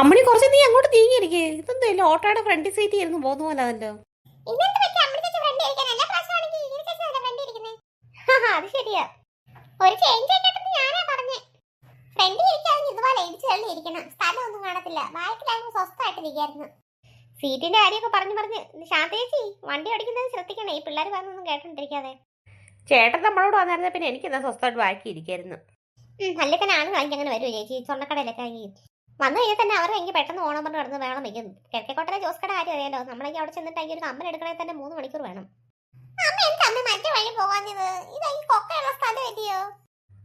അമ്മണി കുറച്ച് നീ അങ്ങോട്ട് നീങ്ങിയിരിക്കേ. ഇതെന്തോ ഇല്ല? ഓട്ടോയുടെ ഫ്രണ്ട് സീറ്റ് ഇരുന്ന് പോകുന്ന പോലെ അതല്ലോ ചേച്ചി ചേച്ചി അത് ശരിയാ. ഒരു ചേഞ്ച് ഞാനാ പറഞ്ഞേ. ഫ്രണ്ട് ഇരിക്കാതെ ഇതുപോലെ ഇടിച്ചു തള്ളി ഇരിക്കണം. സ്ഥലമൊന്നും കാണത്തില്ല. ബാക്കിലാകുമ്പോൾ സീറ്റിന്റെ കാര്യമൊക്കെ പറഞ്ഞു പറഞ്ഞ്. ശാന്തേച്ചി വണ്ടി ഓടിക്കുന്നത് ശ്രദ്ധിക്കണേ. ഈ പിള്ളേർ പറഞ്ഞൊന്നും കേട്ടോണ്ടിരിക്കാതെ. ചേട്ടൻ നമ്മളോട് വന്നിരുന്ന പിന്നെ എനിക്കെന്താ സ്വസ്ഥമായിട്ട് ബാക്കി ഇരിക്കായിരുന്നു. അല്ലെ തന്നെ ആണുങ്ങളാണെങ്കിൽ അങ്ങനെ വരുമോ ചേച്ചി സ്വർണക്കടയിലൊക്കെ വന്നു കഴിഞ്ഞാൽ തന്നെ അവർ എനിക്ക് പെട്ടെന്ന് ഓണം പറഞ്ഞ് കിടന്ന് വേണം വയ്ക്കും കിഴക്കേക്കോട്ടലെ ജോസ്കട കാര്യം അറിയാലോ? നമ്മളെങ്കിൽ അവിടെ ഈ ഒരു കമ്മൽ എടുക്കണേ തന്നെ മൂന്ന് മണിക്കൂർ വേണം.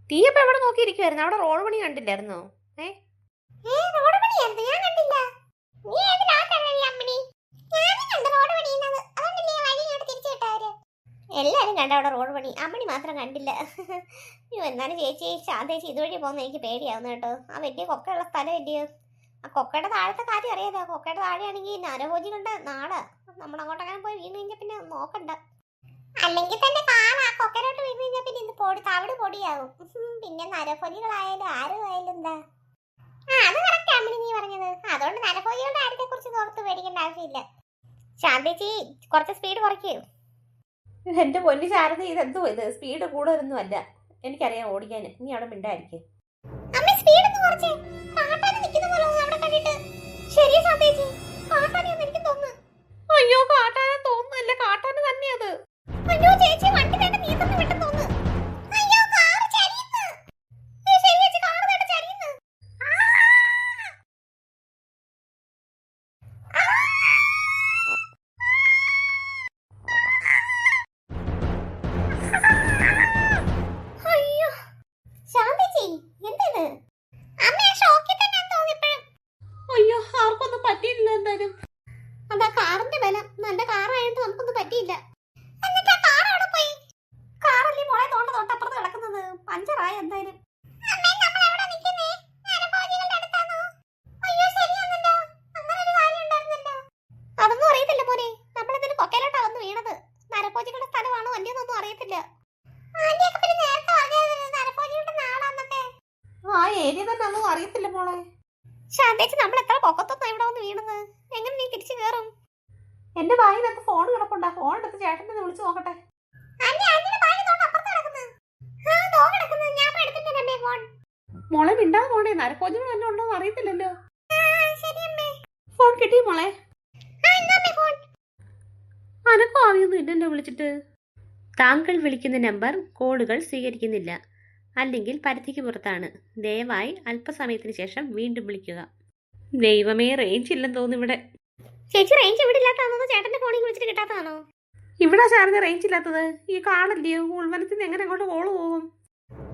തീ അപ്പൊ എവിടെ നോക്കിയിരിക്കുവായിരുന്നു? അവിടെ റോഡ് പണി കണ്ടില്ലായിരുന്നോ? ഏ? റോഡ് പണിയായിരുന്നു? ഞാൻ കണ്ടില്ല. നീ കണ്ട അവിടെ റോഡ് പണി. അമ്മണി മാത്രം കണ്ടില്ല. അയ്യോ എന്നാലും ചേച്ചി ശാന്തേച്ചി ഇതുവഴി പോകുന്ന എനിക്ക് പേടിയാവുന്ന കേട്ടോ. ആ വലിയ കൊക്കയുള്ള സ്ഥലം വലിയ ആ കൊക്കയുടെ താഴത്തെ കാര്യം അറിയാതെ. കൊക്കയുടെ താഴെയാണെങ്കിൽ നരഭോജികളുടെ നാട്. നമ്മൾ അങ്ങോട്ടങ്ങനെ പോയി വീണ് കഴിഞ്ഞാൽ പിന്നെ നോക്കണ്ട. അല്ലെങ്കിൽ തന്നെ കാണാം. കൊക്കരോട്ട് വീണ് കഴിഞ്ഞാൽ പിന്നെ ഇത് പൊടി തവിട് പൊടിയാവും. പിന്നെ നരഭോജികളായാലും ആരും ആയാലും എന്താ? ആ അത് കറക്റ്റ് അമ്മണി നീ പറഞ്ഞത്. അതുകൊണ്ട് നരഭോജികളുടെ കാര്യത്തെ കുറിച്ച് ഓർത്ത് പേടിക്കേണ്ട ആവശ്യമില്ല. ശാന്തേച്ചി കുറച്ച് സ്പീഡ് കുറയ്ക്കൂ. എന്റെ പൊന്നു ശാരദ ഇതെന്തോ ഇത്? സ്പീഡ് കൂടുതലൊന്നും അല്ല. എനിക്കറിയാം ഓടിക്കാൻ. നീ അവിടെ മിണ്ടായിരിക്കും. അയ്യോ കാട്ടാനും തോന്നുന്നല്ല കാട്ടാന് തന്നെയത് അയ്യോ ചേച്ചി വണ്ടി വേണ്ട നീ തന്നെ വിട്ടെന്ന് മോളെ തോണ്ട തൊട്ടപ്പുറത്ത് കിടക്കുന്നത്. പഞ്ചറായ എന്തായാലും. അമ്മേ നമ്മൾ എവിടെ നിൽക്കുന്നേ? നരഭോജികളുടെ അടുത്താണോ? അയ്യോ ശരിയാണല്ലോ അങ്ങനെ ഒരു കാര്യം ഉണ്ടായിരുന്നല്ലോ. അതൊന്നും അറിയത്തില്ല മോനെ. നമ്മളിതിന് കൊക്കയിലോട്ടാ വന്ന് വീണത്. നരഭോജികളുടെ സ്ഥലമാണോ അറിയത്തില്ല. ആ ഏരിയ തന്നെ ഒന്നും അറിയത്തില്ല മോളെ. ശാന്തേച്ചി നമ്മൾ എത്ര പൊക്കത്തൊന്നും ഇവിടെ വന്ന് വീണത്? എങ്ങനെ നീ തിരിച്ചു കയറും എന്റെ വായിനകത്ത് ഫോൺ കിടപ്പുണ്ടാ. ഫോൺ എടുത്ത് ചേട്ടനെ വിളിച്ചു നോക്കട്ടെ. മോളെ മിണ്ടാതെ പോണേ നരഭോജികൾ തന്നെ ഉണ്ടോ എന്ന് അറിയത്തില്ലല്ലോ. ഫോൺ കിട്ടി മോളെ. അനക്കോ ആവിയൊന്നും ഇല്ലല്ലോ വിളിച്ചിട്ട്. താങ്കൾ വിളിക്കുന്ന നമ്പർ കോളുകൾ സ്വീകരിക്കുന്നില്ല. അല്ലെങ്കിൽ പരിധിക്ക് പുറത്താണ്. ദയവായി അല്പസമയത്തിന് ശേഷം വീണ്ടും വിളിക്കുക. ദൈവമേ റേഞ്ച് ഇല്ലെന്ന് തോന്നുന്നു ഇവിടെ. ചേച്ചി റേഞ്ച് ഇവിടെ ഇല്ലാത്താണോ ചേട്ടന്റെ ഫോണിൽ വിളിച്ചിട്ട് കിട്ടാത്തതാണോ? ഇവിടെ സാറിന് റേഞ്ച് ഇല്ലാത്തത്. ഈ കാടല്ലയോ ഉൾവനത്തിൽ നിന്ന് എങ്ങനെ അങ്ങോട്ട് കോൾ പോകും?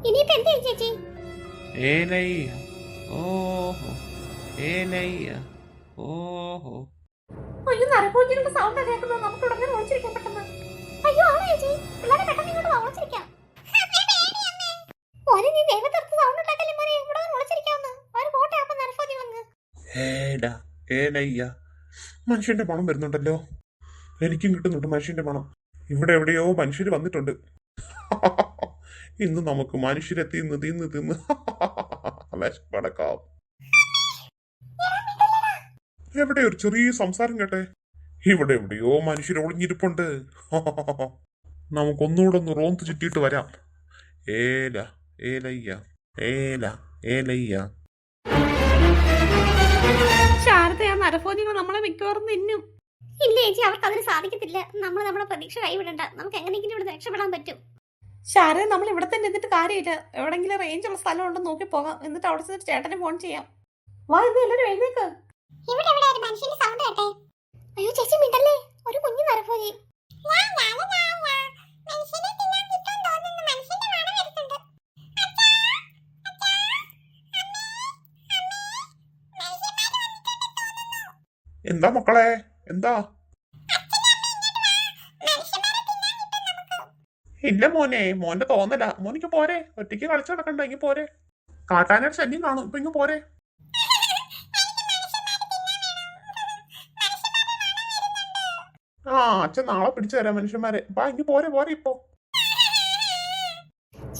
ഇനിയിപ്പോ എന്ത് ചേച്ചി? ഏലയ്യ ഓഹോ ഏലയ്യ ഓഹോ അയ്യോ നരഭോജികളുടെ സൗണ്ട് കേൾക്കുന്നത്. നമുക്ക് ഉടനെ വിളിച്ചിരിക്കാൻ പെട്ടെന്ന്. അയ്യോ ആണ് ചേച്ചി പിള്ളേരെ പെട്ടെന്ന് ഇങ്ങോട്ട് വളച്ചിരിക്കാം മോനെ നീ ദൈവത്തെടുത്ത് സൗണ്ട് ഉണ്ടാക്കല്ലേ മോനെ? ഇവിടെ വിളിച്ചിരിക്കാവുന്ന ഒരു പോട്ടെ അപ്പൊ നരഫോജി വന്ന്. ഏടാ ഏനയ്യ മനുഷ്യന്റെ പണം വരുന്നുണ്ടല്ലോ. എനിക്കും കിട്ടുന്നുണ്ട് മനുഷ്യന്റെ പണം. ഇവിടെ എവിടെയോ മനുഷ്യർ വന്നിട്ടുണ്ട്. ഇന്ന് നമുക്ക് മനുഷ്യരെ തിന്ന് തിന്ന് തിന്ന് വിശപ്പടക്കാം എവിടെ ഒരു ചെറിയ സംസാരം കേട്ടെ? ഇവിടെ എവിടെയോ മനുഷ്യർ ഒളിഞ്ഞിരിപ്പുണ്ട്. നമുക്കൊന്നുകൂടെ ഒന്ന് റോന്ത് ചുറ്റിയിട്ട് വരാം. ഏല ഏലയ്യ ഏല ഏലയ്യ. ശാരദ ആ നരഭോജികൾ നമ്മളെ മിക്കവാറും തിന്നും ഇല്ല ചേച്ചി അവർക്ക് അതിന് സാധിക്കത്തില്ല. നമ്മൾ നമ്മുടെ പ്രതീക്ഷ കൈവിടണ്ട. നമുക്ക് എങ്ങനെയെങ്കിലും ഇവിടെ രക്ഷപ്പെടാൻ പറ്റും. ശാരദ നമ്മൾ ഇവിടെ തന്നെ എന്നിട്ട് കാര്യമില്ല എവിടെങ്കിലും റേഞ്ച് ഉള്ള സ്ഥലം ഉണ്ടോ നോക്കി പോകാം. എന്നിട്ട് അവിടെ ചെന്നിട്ട് ചേട്ടനെ ഫോൺ ചെയ്യാം. വാ ഇത് എല്ലാവരും എഴുന്നേക്ക്. ഇവിടെ എവിടെ ഒരു മനുഷ്യന്റെ സൗണ്ട് കേട്ടെ? അയ്യോ ചേച്ചി മിണ്ടല്ലേ? ഒരു കുഞ്ഞു നരഫോജി എന്താ മക്കളെ? എന്താ? ഇല്ല മോനെ മോന്റെ തോന്നല. മോനിക്ക് പോരെ. ഒറ്റയ്ക്ക് കളിച്ചു നടക്കണ്ട ഇങ്ങ് പോരെ. കാട്ടാനായിട്ട് ശല്യം കാണും. ഇപ്പൊ ഇങ്ങ് പോരെ. ആ അച്ഛൻ നാളെ പിടിച്ചു തരാം മനുഷ്യന്മാരെ. അപ്പൊ ഇങ്ങ് പോരെ പോരെ ഇപ്പൊ.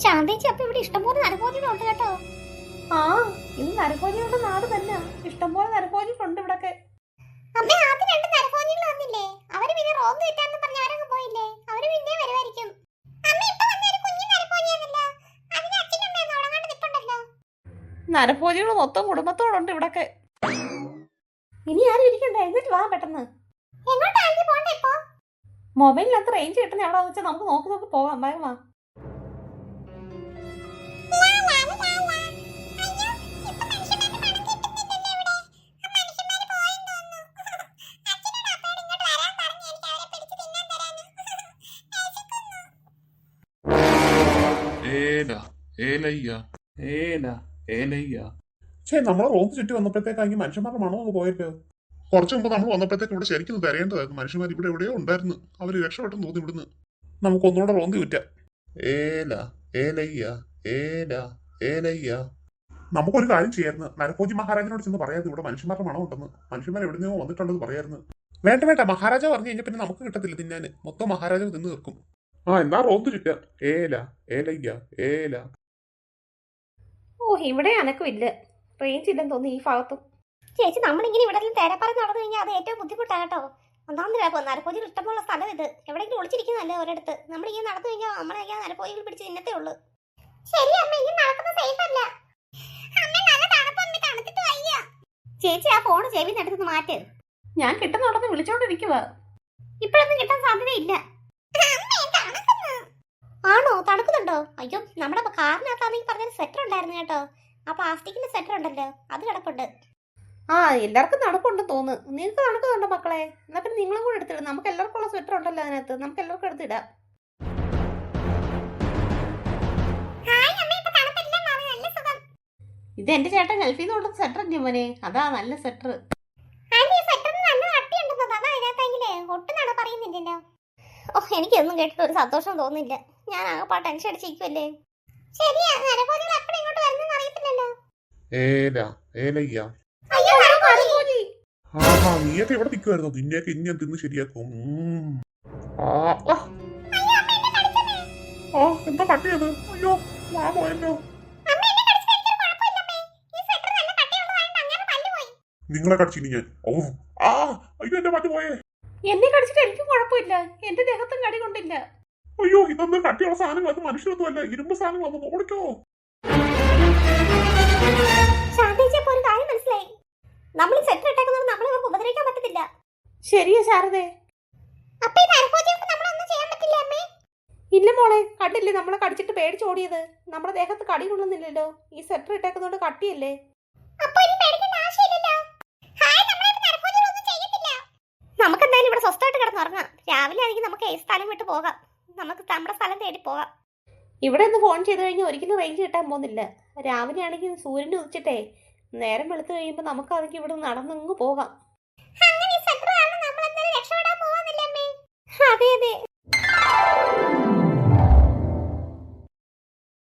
ശാന്തേച്ചി അപ്പൊ ഇവിടെ ഇഷ്ടംപോലെ നരഫോജികളുണ്ട് കേട്ടോ. ആ ഇത് നരഭോജികളുടെ നാട് തന്നെ ഇഷ്ടംപോലെ നരഭോജികൾ മൊത്തം കുടുംബത്തോടുണ്ട് ഇവിടൊക്കെ. ഇനി ആരും ഇരിക്കണ്ട എന്നിട്ട് വാ പെട്ടെന്ന്. മൊബൈലിനകത്ത് റേഞ്ച് കിട്ടുന്ന എവിടെയാന്ന് വെച്ചാൽ നമുക്ക് നോക്കി നോക്കി പോകാം വേഗം വാ. ഏലയ്യ. ഏല. ഏലയ്യ ഛേ നമ്മളെ റോഡ് ചുറ്റി വന്നപ്പോഴത്തേക്കാണെങ്കിൽ മനുഷ്യന്മാരുടെ മണോ അങ്ങ് പോയല്ലോ. കുറച്ചു മുമ്പ് നമ്മൾ വന്നപ്പോഴത്തേക്ക് ഇവിടെ ശരിക്കും തരേണ്ടതായിരുന്നു മനുഷ്യന്മാർ ഇവിടെ എവിടെയോ ഉണ്ടായിരുന്നു. അവർ രക്ഷപ്പെട്ടെന്ന് തോന്നി ഇവിടുന്ന്. നമുക്ക് ഒന്നുകൂടെ റോന്തി കുറ്റ ഏല ഏലയ്യ ഏല ഏലയ്യ. നമുക്കൊരു കാര്യം ചെയ്യായിരുന്നു. നരഭോജി മഹാരാജനോട് ചെന്ന് പറയാതെ ഇവിടെ മനുഷ്യന്മാരുടെ മണം ഉണ്ടെന്ന്. മനുഷ്യന്മാർ എവിടെ നിന്നോ വന്നിട്ടുണ്ടെന്ന് പറയായിരുന്നു. വേണ്ട വേണ്ട. മഹാരാജ പറഞ്ഞു കഴിഞ്ഞാൽ പിന്നെ നമുക്ക് കിട്ടത്തില്ല തിന്നാന് മൊത്തം മഹാരാജാവ് തിന്നു തീർക്കും. ആ എന്നാ റോന്ത് ചുറ്റ. ഏല ഏലയ്യ ഏല. ഓ ഇവിടെ അനക്കും ഇല്ല. റേഞ്ച് ഇല്ലെന്ന് തോന്നി ഈ ഭാഗത്തും. ചേച്ചി നമ്മളിങ്ങനെ ഇവിടെ തേരപ്പറ നടന്നു കഴിഞ്ഞാൽ അത് ഏറ്റവും ബുദ്ധിമുട്ടാണ് കേട്ടോ. ഒന്നാമത് നരപ്പോജികൾ ഇഷ്ടമുള്ള സ്ഥലം ഇത്. എവിടെയെങ്കിലും ഒളിച്ചിരിക്കുന്നതല്ലേ ഒരിടത്ത്. നമ്മളിങ്ങനെ നടന്നു കഴിഞ്ഞാൽ നമ്മളെ നരപ്പോജികൾ പിടിച്ച് തിന്നത്തേ ഉള്ളൂ. ശരി അമ്മ. ഇങ്ങനെ നടക്കുന്നത് സേഫ് അല്ല. അമ്മ നല്ല തണുപ്പൊന്ന് തണുത്തിട്ട് വയ്യ. ചേച്ചി ആ ഫോൺ ചെവി നടത്തുന്നത് മാറ്റ്. ഞാൻ കിട്ടുന്നുണ്ടെന്ന് വിളിച്ചോണ്ടിരിക്കുക ഇപ്പോഴൊന്നും കിട്ടാൻ സാധ്യതയില്ല. ആണോ? തണുക്കുന്നുണ്ടോ? അയ്യോ നമ്മുടെ കാറിനകത്താണെങ്കിൽ പറഞ്ഞ സെറ്റർ ഉണ്ടായിരുന്നു കേട്ടോ. ആ പ്ലാസ്റ്റിക്കിന്റെ സെറ്റർ ഉണ്ടല്ലോ അത് കിടപ്പുണ്ട്. ആ എല്ലാവർക്കും തണുപ്പുണ്ടെന്ന് തോന്നുന്നു. നിങ്ങൾക്ക് തണുക്കുന്നുണ്ടോ മക്കളെ? എന്നാ പിന്നെ നിങ്ങളും കൂടെ എടുത്തിടും. നമുക്ക് എല്ലാവർക്കും ഉള്ള സ്വെറ്റർ ഉണ്ടല്ലോ അതിനകത്ത്. നമുക്ക് എല്ലാവർക്കും എടുത്തിടാം. ഇത് എന്റെ ചേട്ടൻ ഗൾഫിൽ നിന്ന് കൊണ്ടുവന്ന സ്വെറ്റർ അല്ലേ മോനെ? അതാ നല്ല സെറ്റർ സ്വെറ്റർ നട പറയുന്നില്ലല്ലോ ഓ എനിക്കൊന്നും കേട്ടിട്ട് ഒരു സന്തോഷം തോന്നില്ല ഞാൻ ആകെ ടെൻഷൻ അടിച്ചിരിക്കുമല്ലേ ശരിയാ നരഭോജികൾ എപ്പോഴും ഇങ്ങോട്ട് വരുന്നെന്ന് അറിയത്തില്ലല്ലോ. ഏല ഏലയ്യ. അയ്യോ നരഭോജി ആഹാ നീയൊക്കെ ഇവിടെ നിൽക്കുമായിരുന്നു നിന്നെയൊക്കെ ഇനി ഞാൻ തിന്ന് ശരിയാക്കും. ഉം. ആ, ആ. ആ എന്താ പട്ടിയത് അയ്യോ വാ പോയല്ലോ. നിങ്ങളെ കടിച്ചിനി ഞാൻ. ഓ ആ അയ്യോ എന്റെ പട്ടി പോയേ. എന്നെ കടിച്ചിട്ട് എനിക്ക് കുഴപ്പമില്ല. എന്റെ ദേഹത്തും കടി കൊണ്ടില്ല. അയ്യോ ഇതൊന്നും കട്ടിയുള്ള സാധനങ്ങൾ അത് മനുഷ്യരൊന്നും അല്ല ഇരുമ്പ് ഒന്ന് ഓടിക്കോ. മനസ്സിലായി. നമ്മൾ സെറ്റ് ഇട്ടേക്കുന്നത് നമ്മളെ ഇവർക്ക് ഉപദ്രവിക്കാൻ പറ്റത്തില്ല. ശരിയാ ശാരദേ. അപ്പൊ ഈ നമ്മളൊന്നും ചെയ്യാൻ പറ്റില്ല അമ്മേ? ഇല്ല മോളെ. കണ്ടില്ലേ? നമ്മളെ കടിച്ചിട്ട് പേടിച്ചോടിയത് നമ്മുടെ ദേഹത്ത് കടി കൊള്ളുന്നില്ലല്ലോ ഈ സെറ്റർ ഇട്ടേക്കുന്നോണ്ട് കട്ടിയല്ലേ? നമുക്ക് എന്തായാലും ഇവിടെ സ്വസ്ഥമായിട്ട് കിടന്നുറങ്ങാം. രാവിലെ ആണെങ്കിൽ നമുക്ക് ഈ സ്ഥലം വിട്ട് പോകാം. നമുക്ക് നമ്മുടെ സ്ഥലം തേടി പോവാം. ഇവിടെ ഒന്ന് ഫോൺ ചെയ്ത് കഴിഞ്ഞാൽ ഒരിക്കലും റേഞ്ച് കിട്ടാൻ പോകുന്നില്ല. രാവിലെ ആണെങ്കിൽ സൂര്യൻ ഉച്ചിട്ടേ നേരം വെളുത്തു കഴിയുമ്പോൾ അതൊക്കെ ഇവിടെ നടന്നങ്ങ് പോകാം. അതെ അതെ.